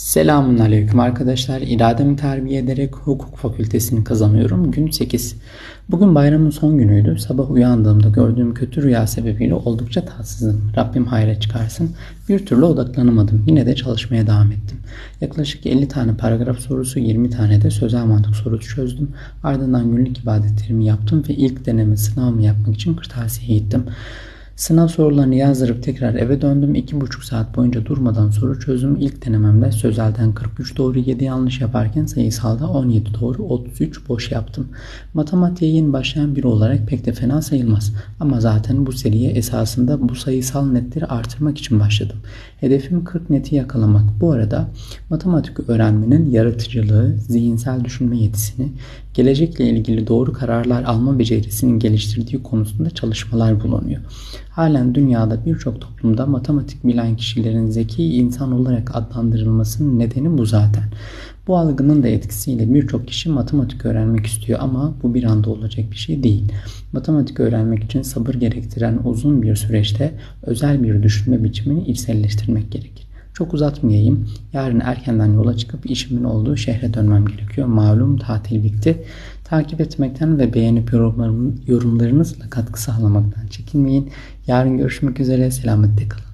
Selamun Aleyküm arkadaşlar. İrademi terbiye ederek hukuk fakültesini kazanıyorum. Gün 8. Bugün bayramın son günüydü. Sabah uyandığımda gördüğüm kötü rüya sebebiyle oldukça tatsızım. Rabbim hayra çıkarsın. Bir türlü odaklanamadım. Yine de çalışmaya devam ettim. Yaklaşık 50 tane paragraf sorusu, 20 tane de sözel mantık sorusu çözdüm. Ardından günlük ibadetlerimi yaptım ve ilk deneme sınavımı yapmak için kırtasiye gittim. Sınav sorularını yazdırıp tekrar eve döndüm. 2,5 saat boyunca durmadan soru çözdüm. İlk denememde sözelden 43 doğru 7 yanlış yaparken sayısalda 17 doğru 33 boş yaptım. Matematiğe yeni başlayan biri olarak pek de fena sayılmaz. Ama zaten bu seriye esasında bu sayısal netleri artırmak için başladım. Hedefim 40 neti yakalamak. Bu arada matematik öğrenmenin yaratıcılığı, zihinsel düşünme yetisini, gelecekle ilgili doğru kararlar alma becerisinin geliştirdiği konusunda çalışmalar bulunuyor. Halen dünyada birçok toplumda matematik bilen kişilerin zeki insan olarak adlandırılmasının nedeni bu zaten. Bu algının da etkisiyle birçok kişi matematik öğrenmek istiyor ama bu bir anda olacak bir şey değil. Matematik öğrenmek için sabır gerektiren uzun bir süreçte özel bir düşünme biçimini içselleştirmek gerekir. Çok uzatmayayım. Yarın erkenden yola çıkıp işimin olduğu şehre dönmem gerekiyor. Malum tatil bitti. Takip etmekten ve beğenip yorumlarınızla katkı sağlamaktan çekinmeyin. Yarın görüşmek üzere. Selametle kalın.